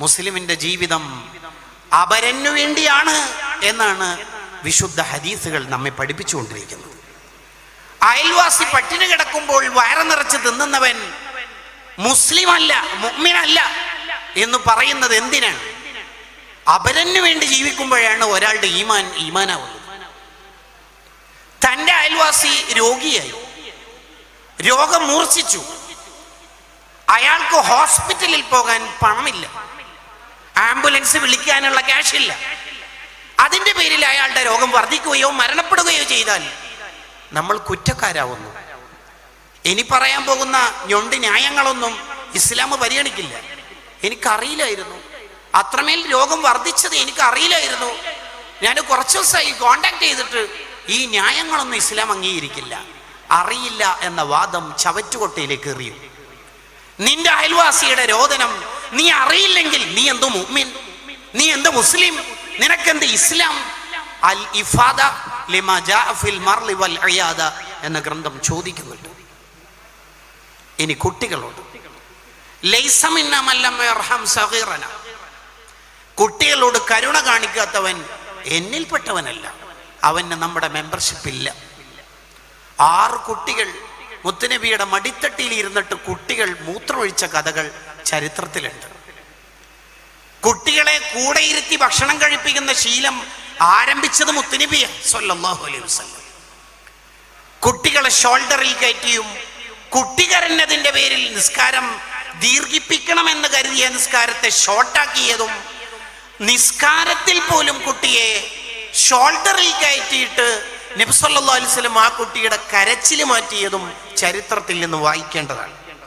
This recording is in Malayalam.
മുസ്ലിമിന്റെ ജീവിതം അപരനു വേണ്ടിയാണ് എന്നാണ് വിശുദ്ധ ഹദീസുകൾ നമ്മെ പഠിപ്പിച്ചുകൊണ്ടിരിക്കുന്നത്. അയൽവാസി പട്ടിണി കിടക്കുമ്പോൾ വയറ് നിറച്ച് തിന്നുന്നവൻ മുസ്ലിം അല്ല മുഹ്മിനല്ല എന്ന് പറയുന്നത് എന്തിനാണ്? അപരനു വേണ്ടി ജീവിക്കുമ്പോഴാണ് ഒരാളുടെ ഈമാൻ ഈമാനാവുന്നത്. തന്റെ അയൽവാസി രോഗിയായി. രോഗം മൂർച്ഛിച്ചു. അയാൾക്ക് ഹോസ്പിറ്റലിൽ പോകാൻ പണമില്ല. ആംബുലൻസ് വിളിക്കാനുള്ള ക്യാഷ് ഇല്ല. അതിന്റെ പേരിൽ അയാളുടെ രോഗം വർദ്ധിക്കുകയോ മരണപ്പെടുകയോ ചെയ്താൽ നമ്മൾ കുറ്റക്കാരാവുന്നു. ഇനി പറയാൻ പോകുന്ന ഞൊണ്ട് ന്യായങ്ങളൊന്നും ഇസ്ലാം പരിഗണിക്കില്ല. എനിക്കറിയില്ലായിരുന്നു. അത്രമേൽ രോഗം വർദ്ധിച്ചത് എനിക്കറിയില്ലായിരുന്നു. ഞാൻ കുറച്ച് ദിവസമായി കോണ്ടാക്ട് ചെയ്തിട്ട് ഈ ന്യായങ്ങളൊന്നും ഇസ്ലാം അംഗീകരിക്കില്ല. അറിയില്ല എന്ന വാദം ചവറ്റുകൊട്ടയിലേക്ക് എറിയും. നിന്റെ അയൽവാസിയുടെ രോദനം നീ അറിയില്ലെങ്കിൽ നീ എന്തോ മുഹ്മിൻ നീ എന്ത് മുസ്ലിം? നിനക്കെന്ത് ഇസ്ലാം? അൽ ഇഫാദ ലിമാ ഫിൽ മർലി വൽ എന്ന ഗ്രന്ഥം ചോദിക്കുന്നുണ്ട്. ഇനി കുട്ടികളോട് കുട്ടികളോട് കരുണ കാണിക്കാത്തവൻ എന്നിൽപ്പെട്ടവനല്ല. അവന് നമ്മുടെ മെമ്പർഷിപ്പ് ഇല്ല. ആറ് കുട്ടികൾ മുത്തുനബിയുടെ മടിത്തട്ടിയിൽ ഇരുന്നിട്ട് കുട്ടികൾ മൂത്രമൊഴിച്ച കഥകൾ ചരിത്രത്തിലുണ്ട്. കുട്ടികളെ കൂടെ ഇരുത്തി ഭക്ഷണം കഴിപ്പിക്കുന്ന ശീലം ആരംഭിച്ചത് മുത്തുനബിയ സല്ലല്ലാഹു അലൈഹി വസല്ലം. കുട്ടികളെ ഷോൾഡറിൽ കയറ്റിയും കുട്ടികരഞ്ഞതിന്റെ പേരിൽ നിസ്കാരം ദീർഘിപ്പിക്കണം എന്ന് കരുതിയ നിസ്കാരത്തെ ഷോർട്ടാക്കിയതും നിസ്കാരത്തിൽ പോലും കുട്ടിയെ ഷോൾഡറിൽ കയറ്റിയിട്ട് അലൈഹി അലിസ്ലം ആ കുട്ടിയുടെ കരച്ചിൽ മാറ്റിയതും ചരിത്രത്തിൽ നിന്ന് വായിക്കേണ്ടതാണ്.